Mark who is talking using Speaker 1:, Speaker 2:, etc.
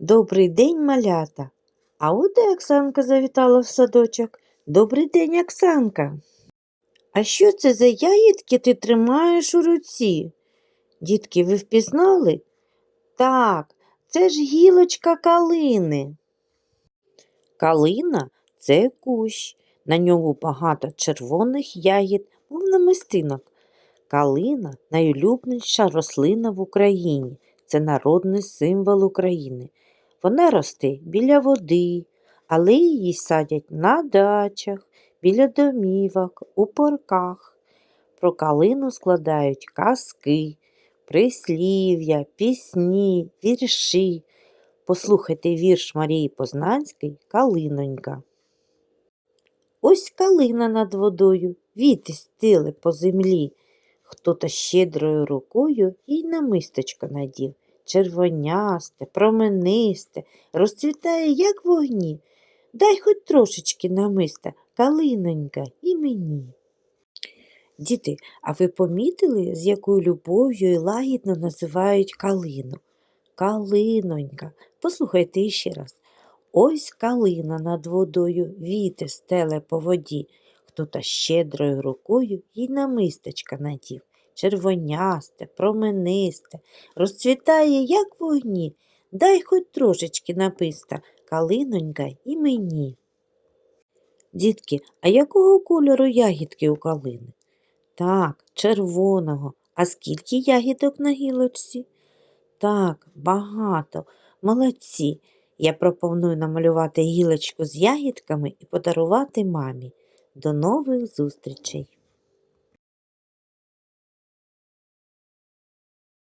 Speaker 1: Добрий день, малята. А от і Оксанка завітала в садочок. Добрий день, Оксанка. А що це за ягідки ти тримаєш у руці? Дітки, ви впізнали? Так, це ж гілочка калини. Калина це кущ. На ньому багато червоних ягід, мов намистинок. Калина найулюбленіша рослина в Україні. Це народний символ України. Вона росте біля води, але її садять на дачах, біля домівок, у парках. Про калину складають казки, прислів'я, пісні, вірші. Послухайте вірш Марії Познанської Калинонька. Ось калина над водою, віти стили по землі. Хто-то щедрою рукою їй намисточко надів. Червонясте, променисте, розцвітає, як вогні. Дай хоч трошечки намиста, калинонька, і мені. Діти, а ви помітили, з якою любов'ю і лагідно називають калину? Калинонька. Послухайте іще раз. Ось калина над водою, вітер стеле по воді. Хто-то щедрою рукою їй намисточка надів. Червонясте, променисте, розцвітає, як вогні. Дай хоч трошечки написта, калинонька і мені. Дітки, а якого кольору ягідки у калини? Так, червоного. А скільки ягідок на гілочці? Так, багато. Молодці. Я пропоную намалювати гілочку з ягідками і подарувати мамі. До нових зустрічей!